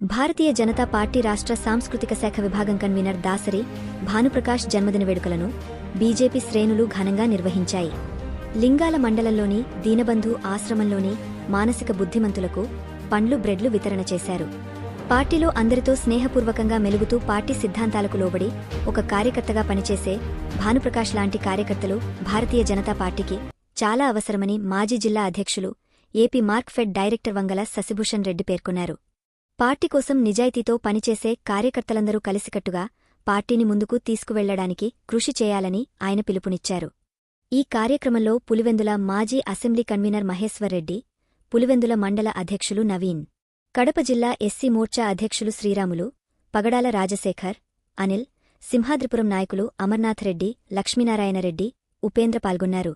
Bharatiya Janata party రాష్ట్ర సాంస్కృతిక శాఖ విభాగం కన్వీనర్ దాసరి భానుప్రకాష్ జన్మదిన వేడుకలను బీజేపీ శ్రేణులు ఘనంగా నిర్వహించాయి. లింగాల మండలంలోని దీనబంధు ఆశ్రమంలోని మానసిక బుద్ధిమంతులకు పండ్లు బ్రెడ్లు వితరణ చేశారు. పార్టీలో అందరితో స్నేహపూర్వకంగా మెలుగుతూ పార్టీ సిద్ధాంతాలకు లోబడి ఒక కార్యకర్తగా పనిచేసే భానుప్రకాష్ లాంటి కార్యకర్తలు భారతీయ జనతా పార్టీకి చాలా అవసరమని మాజీ జిల్లా అధ్యక్షులు ఏపీ మార్క్ఫెడ్ డైరెక్టర్ వంగల శశిభూషణ్ రెడ్డి పేర్కొన్నారు. పార్టీ కోసం నిజాయితీతో పనిచేసే కార్యకర్తలందరూ కలిసికట్టుగా పార్టీని ముందుకు తీసుకువెళ్ళడానికి కృషి చేయాలని ఆయన పిలుపునిచ్చారు. ఈ కార్యక్రమంలో పులివెందుల మాజీ అసెంబ్లీ కన్వీనర్ మహేశ్వర్ రెడ్డి పులివెందుల మండల అధ్యక్షులు నవీన్ కడప జిల్లా ఎస్సీ మోర్చా అధ్యక్షులు శ్రీరాములు పగడాల రాజశేఖర్ అనిల్ సింహాద్రిపురం నాయకులు అమర్నాథ్ రెడ్డి లక్ష్మీనారాయణ రెడ్డి ఉపేంద్ర పాల్గొన్నారు.